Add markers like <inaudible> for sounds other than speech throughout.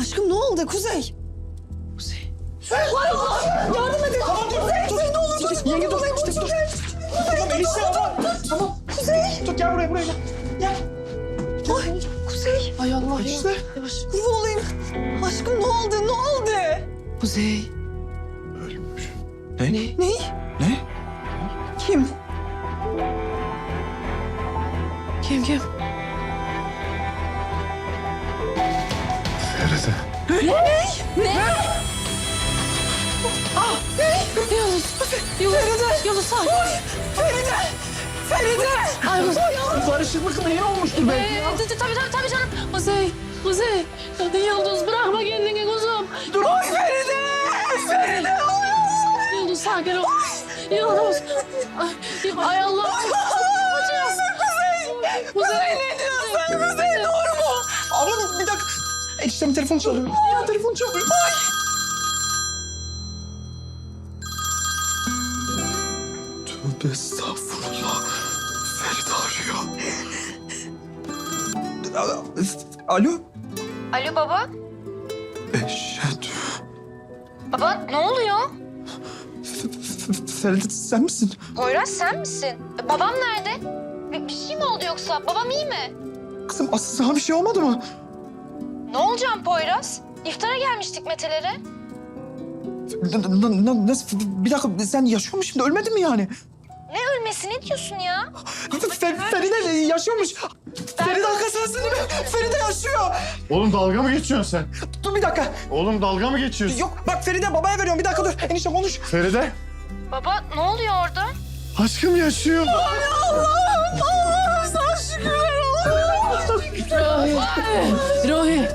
Aşkım ne oldu Kuzey? Kuzey. Hay Allah! Yardım edin! Kuzey, Kuzey ne olur dur! Yenge dur, Kuzey, dur. Kuzey. Tamam enişte tamam. Tamam. Kuzey! Tut gel buraya buraya gel. Gel. Ay, Kuzey! Ay Allah İşte. ya. Yavaş. Kurban olayım. Aşkım ne oldu? Ne oldu? Kuzey. Ölmüş. Ne? Ne? Ne? Ne? Yunus sağ. Feride! Feride! Ay Kuzey. Karışıklık mı? Ne olmuştur belki? Ee, tabii tabii tabii canım. Kuzey. Kuzey. Hadi Yıldız bırakma kendini kuzum. Dur! Ay Feride! Feride! Ay, Yıldız sakin ol. Yıldız. Ay, ay Allah. Kuzey! Kuzey. Ne diyorsun Kuzey? Doğru mu? Abla bir dakika. Eniştemin telefonu çalıyor. Ya telefon çalıyor. Ay. Tövbe estağfurullah. Feride arıyor. Alo. Alo baba. Eşhedü. Baba ne oluyor? Feride sen misin? Poyraz sen misin? E, babam nerede? Bir, bir şey mi oldu yoksa? Babam iyi mi? Kızım asıl sana bir şey olmadı mı? Ne olacağım Poyraz? İftara gelmiştik Metelere. N- n- n- Nasıl? Bir dakika sen yaşıyor musun şimdi? Ölmedin mi yani? Ne ölmesi ne diyorsun ya? Fer, Feride yaşıyormuş. Feride arkasındasın değil mi? Feride yaşıyor. Oğlum dalga mı geçiyorsun sen? Dur bir dakika. Oğlum dalga mı geçiyorsun? Yok bak Feride babaya veriyorum. Bir dakika dur. Enişte konuş. Feride. Baba ne oluyor orada? Aşkım yaşıyor. Allah'ım! Allah'ım. Rohi. Rohi.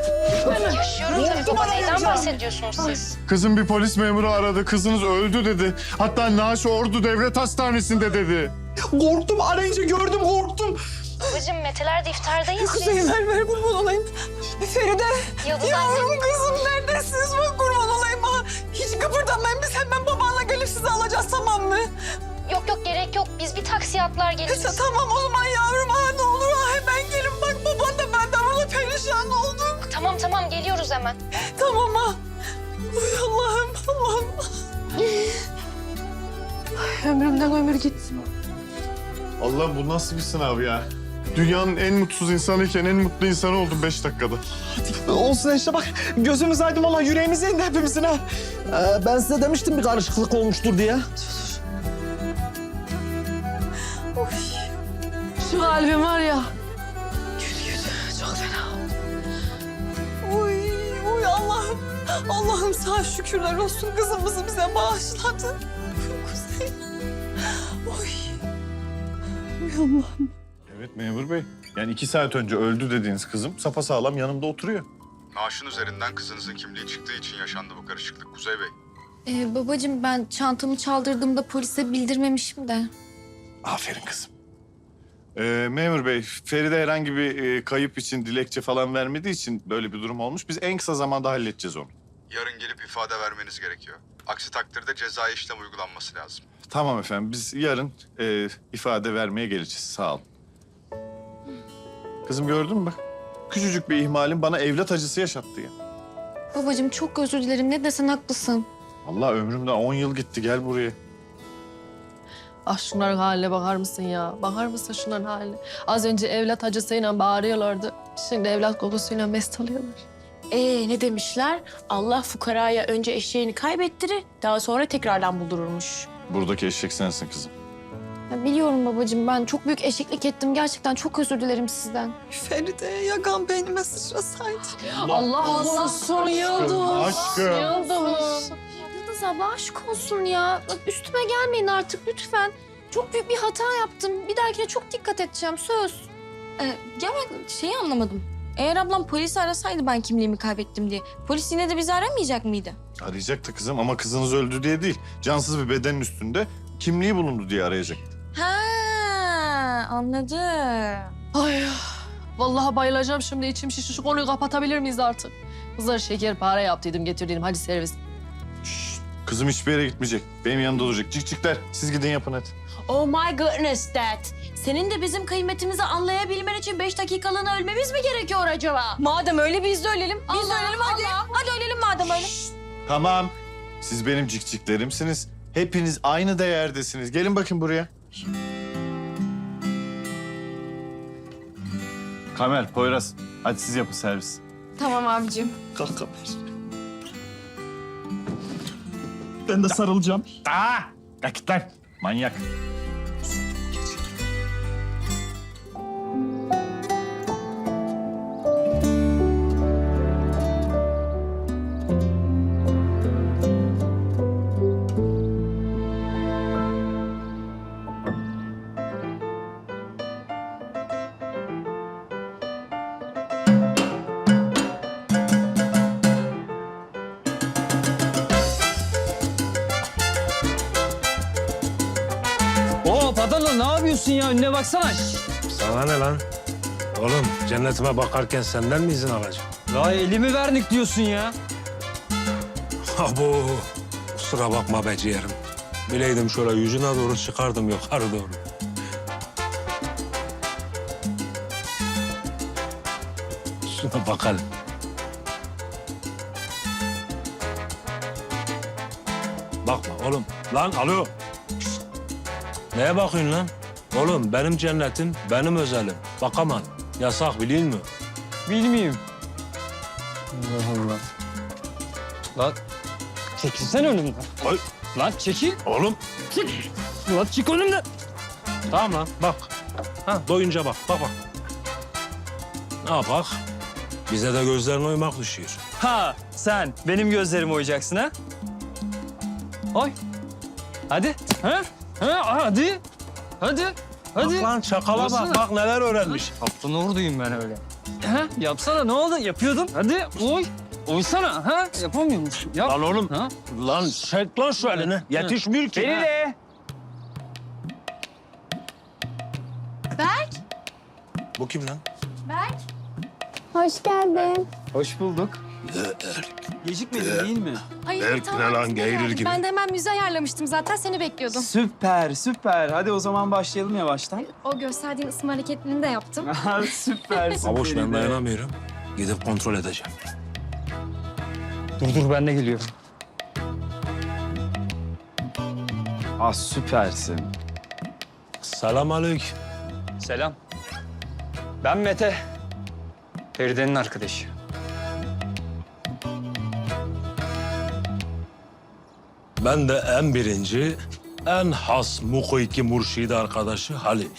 Yaşıyorum tabii baba. Neyden bahsediyorsunuz siz? Kızım bir polis memuru aradı. Kızınız öldü dedi. Hatta Naaş Ordu Devlet Hastanesi'nde dedi. Korktum arayınca gördüm korktum. Babacığım Meteler'de iftardayız Kuzey biz. ver ver kurban olayım. Feride! Yıldız Yavrum anne. kızım neredesiniz? Bak kurban olayım ha. Hiç kıpırdamayın biz hemen babanla gelip sizi alacağız tamam mı? Yok yok gerek yok. Biz bir taksiye atlar geliriz. Ya, tamam o zaman yavrum ha ne olur ha hemen gelin bak baban perişan olduk. Tamam tamam geliyoruz hemen. Tamam ha. Uy Allah'ım Allah'ım. Ömrümden ömür gitti. Allah bu nasıl bir sınav ya? Dünyanın en mutsuz insanıyken en mutlu insan oldum beş dakikada. Olsun işte bak gözümüz aydın ama yüreğimiz indi hepimizin ha. Ee, ben size demiştim bir karışıklık olmuştur diye. Şu kalbim var ya. Yürü yürü. Çok fena. Uy, Allah'ım. Sana şükürler olsun kızımızı bize bağışladın. Kuzey. Uy. Uy Allah'ım. Evet memur bey. Yani iki saat önce öldü dediğiniz kızım sapasağlam yanımda oturuyor. Naaşın üzerinden kızınızın kimliği çıktığı için yaşandı bu karışıklık Kuzey Bey. Ee, babacığım ben çantamı çaldırdığımda polise bildirmemişim de. Aferin kızım. Ee, memur bey, Feride herhangi bir e, kayıp için dilekçe falan vermediği için böyle bir durum olmuş. Biz en kısa zamanda halledeceğiz onu. Yarın gelip ifade vermeniz gerekiyor. Aksi takdirde cezai işlem uygulanması lazım. Tamam efendim, biz yarın e, ifade vermeye geleceğiz. Sağ olun. Kızım gördün mü bak? Küçücük bir ihmalin bana evlat acısı yaşattı ya. Babacığım çok özür dilerim ne desen haklısın. Allah ömrümden 10 yıl gitti, gel buraya. Ah şunların haline bakar mısın ya? Bakar mısın şunların haline? Az önce evlat acısıyla bağırıyorlardı. Şimdi evlat kokusuyla mest alıyorlar. Ee ne demişler? Allah fukaraya önce eşeğini kaybettirir, daha sonra tekrardan buldururmuş. Buradaki eşek sensin kızım. Ya biliyorum babacığım ben çok büyük eşeklik ettim. Gerçekten çok özür dilerim sizden. Feride yagan beynime sıçrasaydı. Allah korusun Yıldız. Aşkım. Yıldız. Yıldız abla aşk olsun ya. Bak üstüme gelmeyin artık lütfen. Çok büyük bir hata yaptım. Bir dahakine çok dikkat edeceğim söz. Ee, ya ben şeyi anlamadım. Eğer ablam polisi arasaydı ben kimliğimi kaybettim diye, polis yine de bizi aramayacak mıydı? Arayacaktı kızım ama kızınız öldü diye değil. Cansız bir bedenin üstünde kimliği bulundu diye arayacaktı. Ha anladım. Ay vallahi bayılacağım şimdi içim şişti. Şu konuyu kapatabilir miyiz artık? Kızlar şekerpare yaptıydım getirdim hadi servis. Kızım hiçbir yere gitmeyecek. Benim yanımda duracak. Cikcikler siz gidin yapın hadi. Oh my goodness dad. Senin de bizim kıymetimizi anlayabilmen için beş dakikalığına ölmemiz mi gerekiyor acaba? Madem öyle biz de ölelim. Biz de ölelim hadi. Tamam. Siz benim cikciklerimsiniz. Hepiniz aynı değerdesiniz. Gelin bakın buraya. Kamer, Poyraz. Hadi siz yapın servis. Tamam abicim. Kalk Kamer. Ben de sarılacağım. Aa! Kalk lan. Manyak. Ne yapıyorsun ya? Önüne baksana. Sana ne lan? Oğlum cennetime bakarken senden mi izin alacağım? Ya elimi vernik diyorsun ya. Abo. Kusura bakma be ciğerim. Bileydim şöyle yüzüne doğru çıkardım yukarı doğru. Şuna bakalım. Bakma oğlum. Lan alo. Neye bakıyorsun lan? Oğlum benim cennetim, benim özelim. Bakamam. Yasak biliyor musun? Bilmeyeyim. Allah Allah. Lan çekilsene önümden. Ay. Lan çekil. Oğlum Lan çık önümden. Tamam lan bak. Ha doyunca bak bak bak. Ne yapak? Bize de gözlerine uymak düşüyor. Ha sen benim gözlerimi oyacaksın ha? Oy. Hadi. Ha? Ha hadi. Hadi. Hadi. Bak lan çakala Baksana. bak bak neler öğrenmiş. Kaptan orduyum ben öyle. Ha? Yapsana ne oldu? Yapıyordun. Hadi oy. Oysana. Ha? Yapamıyor musun? Yap. Lan oğlum. Ha? Lan çek lan şu elini. Yetişmiyor ki. Feride. Bu kim lan? Hoş geldin. Hoş bulduk. Gecikmedin değil mi? Ay Berk ne lan, geğirir gibi. Ben de hemen müze ayarlamıştım zaten seni bekliyordum. Süper, süper. Hadi o zaman başlayalım yavaştan. O gösterdiğin ısım hareketlerini de yaptım. <laughs> Süpersin. Avuç ben Feride. dayanamıyorum. Gidip kontrol edeceğim. Dur dur ben de geliyorum. Ah süpersin. Selam aleyküm. Selam. Ben Mete. Feride'nin arkadaşı. Ben de en birinci, en has Mukoyki Murşidi arkadaşı Halil.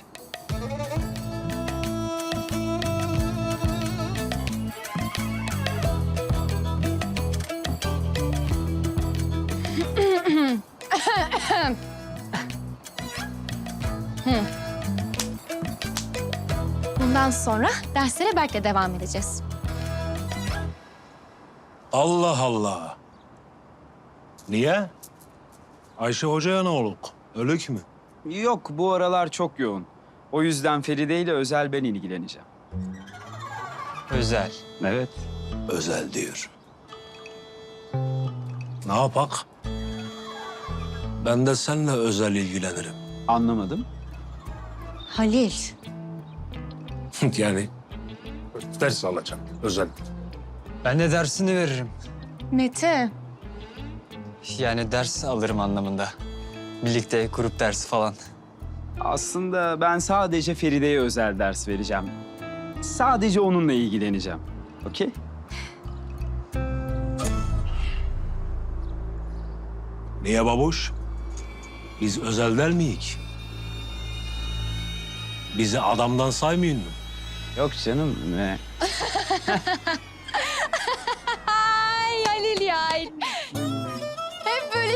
Bundan sonra derslere Berk'le devam edeceğiz. Allah Allah. Niye? Ayşe Hoca'ya ne oluk? Ölük mü? Yok bu aralar çok yoğun. O yüzden Feride ile özel ben ilgileneceğim. Özel. Evet. Özel diyor. Ne yapak? Ben de seninle özel ilgilenirim. Anlamadım. Halil. <laughs> yani ders alacağım özel. Ben de dersini veririm. Mete. Yani ders alırım anlamında. Birlikte grup dersi falan. Aslında ben sadece Feride'ye özel ders vereceğim. Sadece onunla ilgileneceğim. Okey? Niye babuş? Biz özel der miyik? Bizi adamdan saymıyor mu? Yok canım. Ne? <laughs>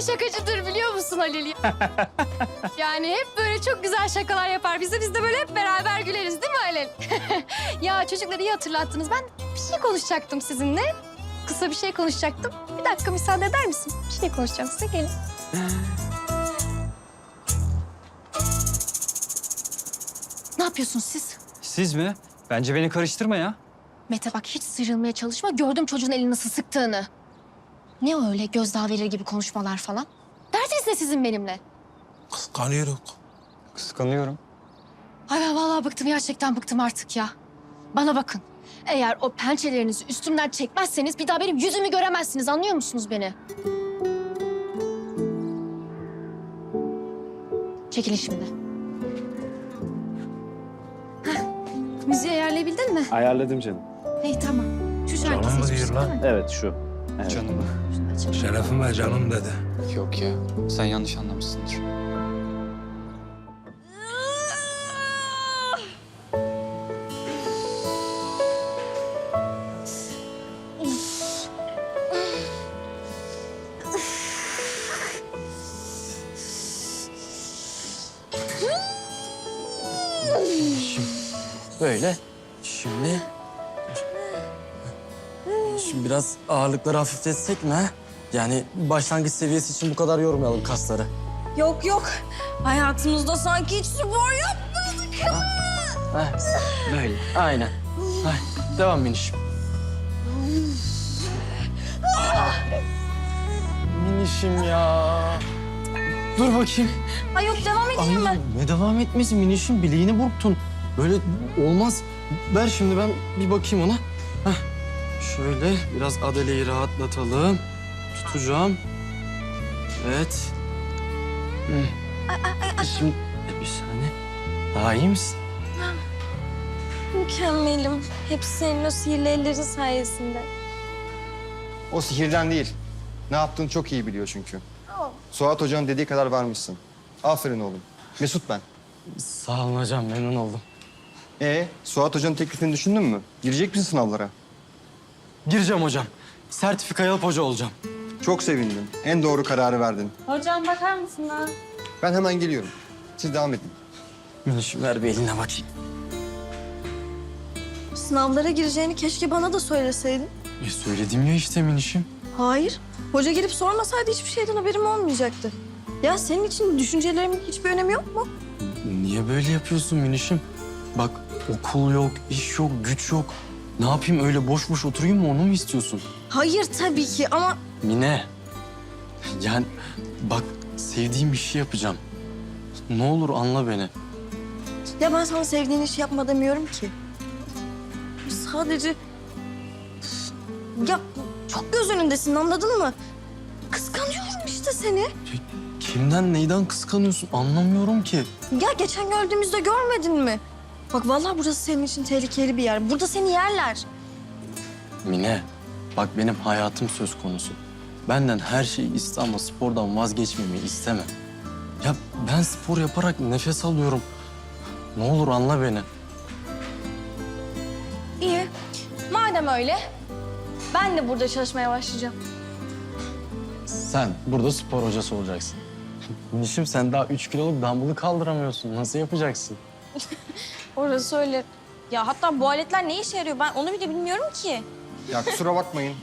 Şakacıdır biliyor musun Halil? ya? <laughs> yani hep böyle çok güzel şakalar yapar. Biz de biz de böyle hep beraber güleriz değil mi Halil? <laughs> ya çocukları iyi hatırlattınız. Ben bir şey konuşacaktım sizinle. Kısa bir şey konuşacaktım. Bir dakika müsaade eder misin? Bir şey konuşacağım size gelin. <sighs> ne yapıyorsunuz siz? Siz mi? Bence beni karıştırma ya. Mete bak hiç sıyrılmaya çalışma. Gördüm çocuğun elini nasıl sıktığını. Ne o öyle gözdağı verir gibi konuşmalar falan? Derdiniz ne sizin benimle? Kıskanıyoruz. Kıskanıyorum. Ay ben vallahi bıktım gerçekten bıktım artık ya. Bana bakın. Eğer o pençelerinizi üstümden çekmezseniz bir daha benim yüzümü göremezsiniz. Anlıyor musunuz beni? Çekilin şimdi. Heh, müziği ayarlayabildin mi? Ayarladım canım. İyi tamam. Şu şarkı Canım mı değil lan? Evet şu. Evet. Canım. Şunu açalım. Şerefime canım dedi. Yok ya. Sen yanlış anlamışsındır. Biraz ağırlıkları hafifletsek mi? ha? Yani başlangıç seviyesi için bu kadar yormayalım kasları. Yok yok. Hayatımızda sanki hiç spor yapmadık. Heh, böyle. Aynen. Ay, devam minişim. Minişim ya. Dur bakayım. Ay yok devam Ay, edeyim mi? ne devam etmesi minişim bileğini burktun. Böyle olmaz. Ver şimdi ben bir bakayım ona. Heh. Şöyle biraz Adele'yi rahatlatalım. Tutacağım. Evet. Şimdi bir saniye. Daha iyi misin? Mükemmelim. Hepsi senin o sihirli ellerin sayesinde. O sihirden değil. Ne yaptığını çok iyi biliyor çünkü. Suat Hoca'nın dediği kadar varmışsın. Aferin oğlum. Mesut ben. Sağ olun hocam memnun oldum. Ee, Suat Hoca'nın teklifini düşündün mü? Girecek misin sınavlara? Gireceğim hocam. Sertifikayı alıp hoca olacağım. Çok sevindim. En doğru kararı verdin. Hocam bakar mısın ha? Ben hemen geliyorum. Siz devam edin. Minişim ver bir eline bakayım. Sınavlara gireceğini keşke bana da söyleseydin. E söyledim ya işte minişim. Hayır. Hoca gelip sormasaydı hiçbir şeyden haberim olmayacaktı. Ya senin için düşüncelerimin hiçbir önemi yok mu? Niye böyle yapıyorsun minişim? Bak okul yok, iş yok, güç yok. Ne yapayım öyle boş boş oturayım mı onu mu istiyorsun? Hayır tabii ki ama Mine. Yani bak sevdiğim işi yapacağım. Ne olur anla beni. ya ben sana sevdiğin işi yapma demiyorum ki. Sadece ya çok göz önündesin anladın mı? Kıskanıyorum işte seni. Kimden neyden kıskanıyorsun anlamıyorum ki. Ya geçen gördüğümüzde görmedin mi? Bak vallahi burası senin için tehlikeli bir yer. Burada seni yerler. Mine bak benim hayatım söz konusu. Benden her şeyi iste ama spordan vazgeçmemeyi isteme. Ya ben spor yaparak nefes alıyorum. Ne olur anla beni. İyi. Madem öyle ben de burada çalışmaya başlayacağım. Sen burada spor hocası olacaksın. Nişim sen daha üç kiloluk dumbbell'ı kaldıramıyorsun. Nasıl yapacaksın? <laughs> Orası öyle. Ya hatta bu aletler ne işe yarıyor ben onu bile bilmiyorum ki. Ya kusura bakmayın.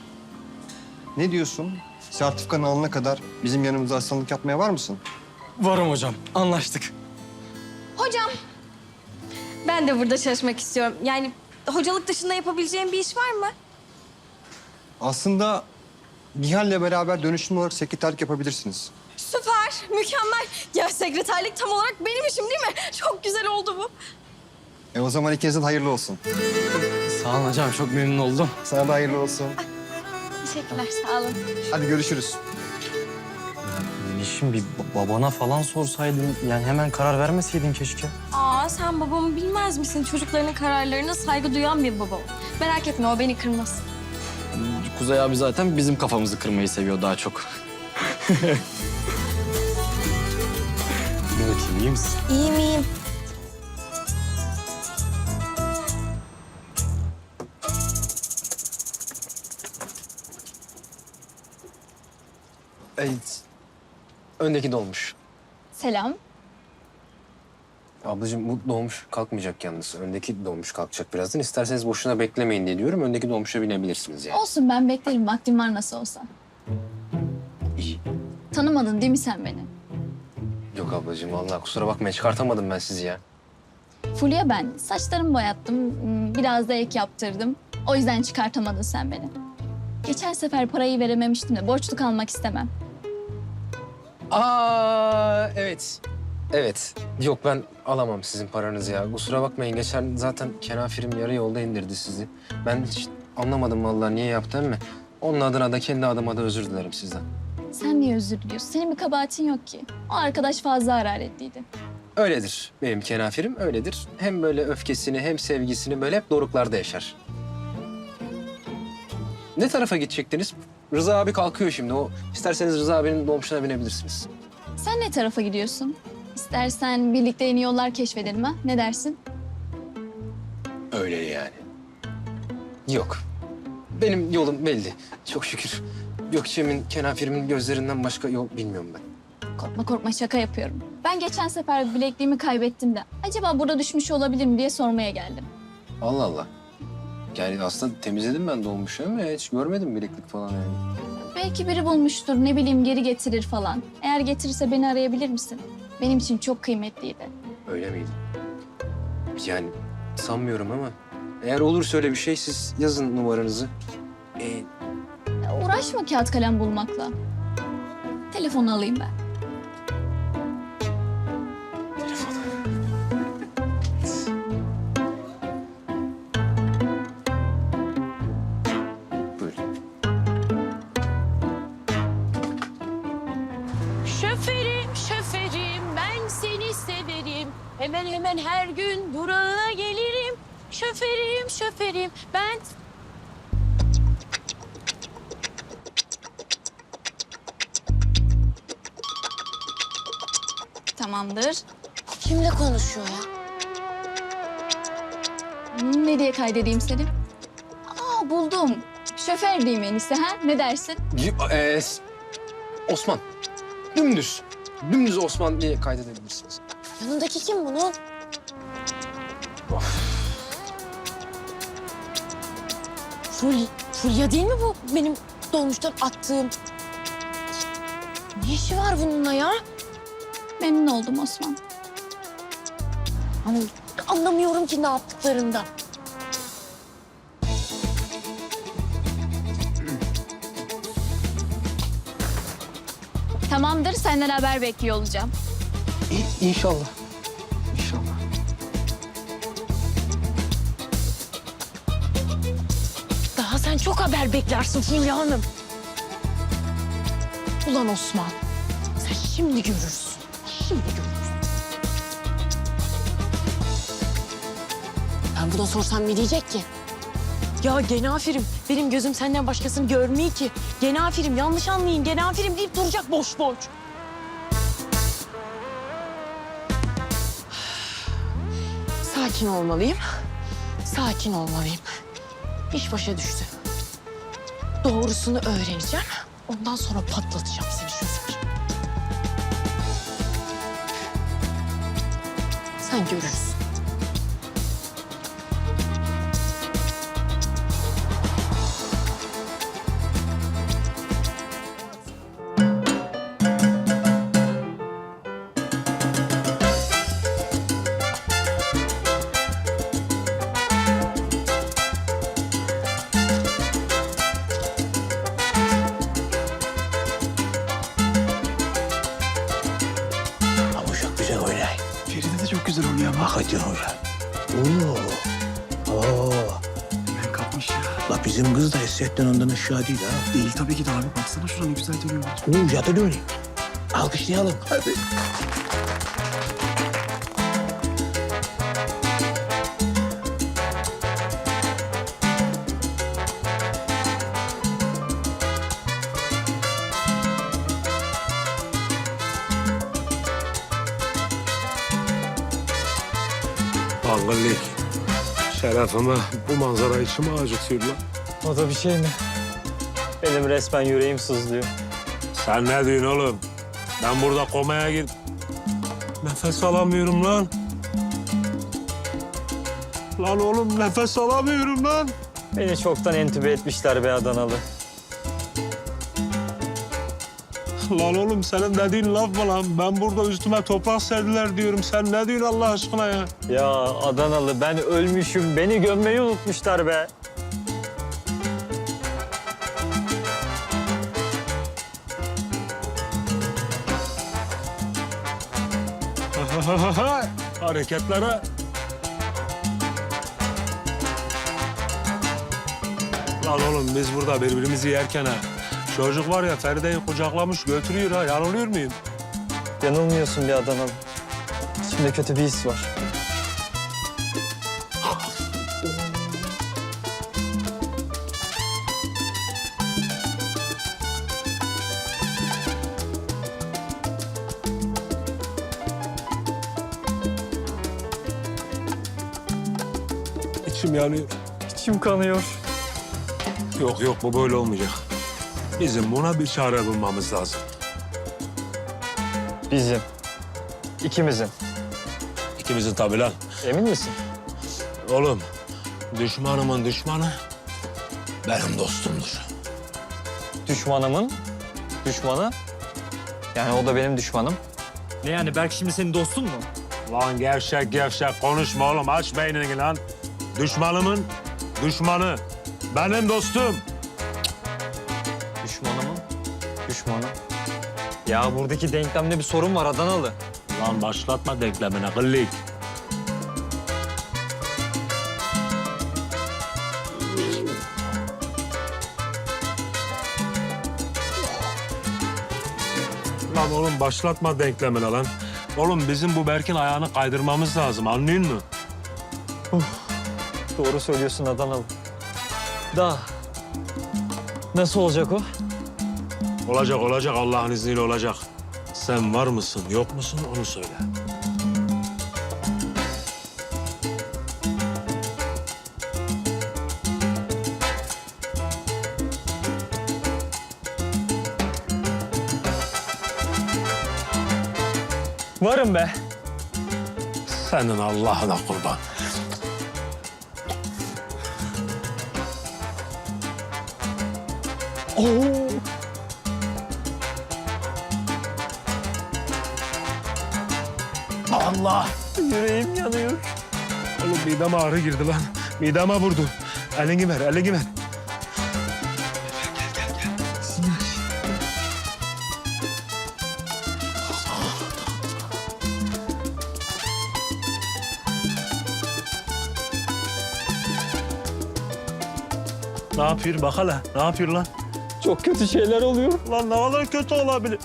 Ne diyorsun? Sertifikanı alana kadar bizim yanımızda asistanlık yapmaya var mısın? Varım hocam. Anlaştık. Hocam. Ben de burada çalışmak istiyorum. Yani hocalık dışında yapabileceğim bir iş var mı? Aslında Nihal'le beraber dönüşüm olarak sekreterlik yapabilirsiniz. Süper, mükemmel. Ya sekreterlik tam olarak benim işim değil mi? Çok güzel oldu bu. E o zaman ikinizin hayırlı olsun. Sağ olun hocam. Çok memnun oldum. Sana da hayırlı olsun. Teşekkürler, sağ olun. Hadi görüşürüz. Nişim bir ba- babana falan sorsaydın. Yani hemen karar vermeseydin keşke. Aa sen babamı bilmez misin? Çocuklarının kararlarına saygı duyan bir babam. Merak etme o beni kırmaz. Kuzey abi zaten bizim kafamızı kırmayı seviyor daha çok. <laughs> Bir bakayım iyi misin? İyiyim iyiyim. Evet. Öndeki dolmuş. Selam. Ablacığım bu dolmuş kalkmayacak yalnız. Öndeki dolmuş kalkacak birazdan. İsterseniz boşuna beklemeyin diye diyorum. Öndeki dolmuşa binebilirsiniz yani. Olsun ben beklerim. Vaktim var nasıl olsa. Tanımadın değil mi sen beni? Yok ablacığım vallahi kusura bakmayın çıkartamadım ben sizi ya. Fulya ben. Saçlarımı boyattım. Biraz da ek yaptırdım. O yüzden çıkartamadın sen beni. Geçen sefer parayı verememiştim de borçlu kalmak istemem. Aa evet. Evet. Yok ben alamam sizin paranızı ya. Kusura bakmayın. Geçen zaten kenafirim yarı yolda indirdi sizi. Ben hiç anlamadım vallahi niye yaptı mi? Onun adına da kendi adıma da özür dilerim sizden. Sen niye özür diliyorsun? Senin bir kabahatin yok ki. O arkadaş fazla hararetliydi. Öyledir benim kenafirim öyledir. Hem böyle öfkesini hem sevgisini böyle hep doruklarda yaşar. Ne tarafa gidecektiniz? Rıza abi kalkıyor şimdi. O isterseniz Rıza abinin dolmuşuna binebilirsiniz. Sen ne tarafa gidiyorsun? İstersen birlikte yeni yollar keşfedelim ha? Ne dersin? Öyle yani. Yok. Benim yolum belli. Çok şükür. Gökçe'min, kenafirimin gözlerinden başka yol bilmiyorum ben. Korkma korkma şaka yapıyorum. Ben geçen sefer bilekliğimi kaybettim de acaba burada düşmüş olabilir mi diye sormaya geldim. Allah Allah. Yani aslında temizledim ben dolmuşu ama hiç görmedim bileklik falan yani. Belki biri bulmuştur ne bileyim geri getirir falan. Eğer getirirse beni arayabilir misin? Benim için çok kıymetliydi. Öyle miydi? Yani sanmıyorum ama eğer olursa öyle bir şey siz yazın numaranızı. Ee, uğraşma kağıt kalem bulmakla. Telefonu alayım ben. Şoförüm, şoförüm ben seni severim. Hemen hemen her gün durağına gelirim. Şoförüm, şoförüm ben... Tamamdır. Kimle konuşuyor ya? Ne diye kaydedeyim seni? Aa buldum. Şoför diyeyim en iyisi ha? Ne dersin? Ee, Osman. Dümdüz. Dümdüz Osman diye kaydedebilirsiniz. Yanındaki kim bunun? Ful, Fulya değil mi bu benim dolmuştan attığım? Ne işi var bununla ya? Memnun oldum Osman. Ama anlamıyorum ki ne yaptıklarında. Tamamdır senden haber bekliyor olacağım. İ- İnşallah. İnşallah. Daha sen çok haber beklersin Fulya Hanım. Ulan Osman, sen şimdi görürsün. Buna sorsam ne diyecek ki? Ya genafirim, benim gözüm senden başkasını görmüyor ki. Genafirim, yanlış anlayın. Genafirim deyip duracak boş boş. <sighs> Sakin olmalıyım. Sakin olmalıyım. İş başa düştü. Doğrusunu öğreneceğim. Ondan sonra patlatacağım seni şoför. Sen görürsün. De çok güzel oynuyor ama. Hakikaten oynar. Oo. Oo. Hemen kapmış ya. La bizim kız da Esset'ten ondan aşağı değil ha. Değil tabii ki de abi. Baksana şuna ne güzel dönüyor. Oo yadı dönüyor. Alkışlayalım. Hadi. Şerefime bu manzara içimi acıtıyor lan. O da bir şey mi? Benim resmen yüreğim sızlıyor. Sen ne diyorsun oğlum? Ben burada komaya git. Nefes alamıyorum lan. Lan oğlum nefes alamıyorum lan. Beni çoktan entübe etmişler be Adanalı. Lan oğlum senin dediğin laf mı lan? Ben burada üstüme toprak serdiler diyorum. Sen ne diyorsun Allah aşkına ya? Ya Adanalı ben ölmüşüm. Beni gömmeyi unutmuşlar be. <laughs> Hareketlere. Lan oğlum biz burada birbirimizi yerken ha. Çocuk var ya Feride'yi kucaklamış götürüyor ha. Yanılıyor muyum? Yanılmıyorsun bir Adanalı. İçimde kötü bir his var. İçim yanıyor. İçim kanıyor. Yok yok bu böyle olmayacak. Bizim buna bir çare bulmamız lazım. Bizim. İkimizin. İkimizin tabii lan. Emin misin? Oğlum düşmanımın düşmanı benim dostumdur. Düşmanımın düşmanı. Yani o da benim düşmanım. Ne yani Berk şimdi senin dostun mu? Lan gevşek gevşek konuşma oğlum aç beynini lan. Düşmanımın düşmanı benim dostum. Ya buradaki denklemde bir sorun var Adanalı. Lan başlatma denklemine kıllık. Lan oğlum başlatma denklemine lan. Oğlum bizim bu Berk'in ayağını kaydırmamız lazım anlıyor musun? Doğru söylüyorsun Adanalı. Da nasıl olacak o? Olacak olacak Allah'ın izniyle olacak. Sen var mısın yok musun onu söyle. Varım be. Senin Allah'ına kurban. Oo. Allah! Yüreğim yanıyor. Oğlum mideme ağrı girdi lan. Mideme vurdu. Elini ver, elini ver. Ne yapıyor bak hele? Ne yapıyor lan? Çok kötü şeyler oluyor. Lan ne kadar kötü olabilir?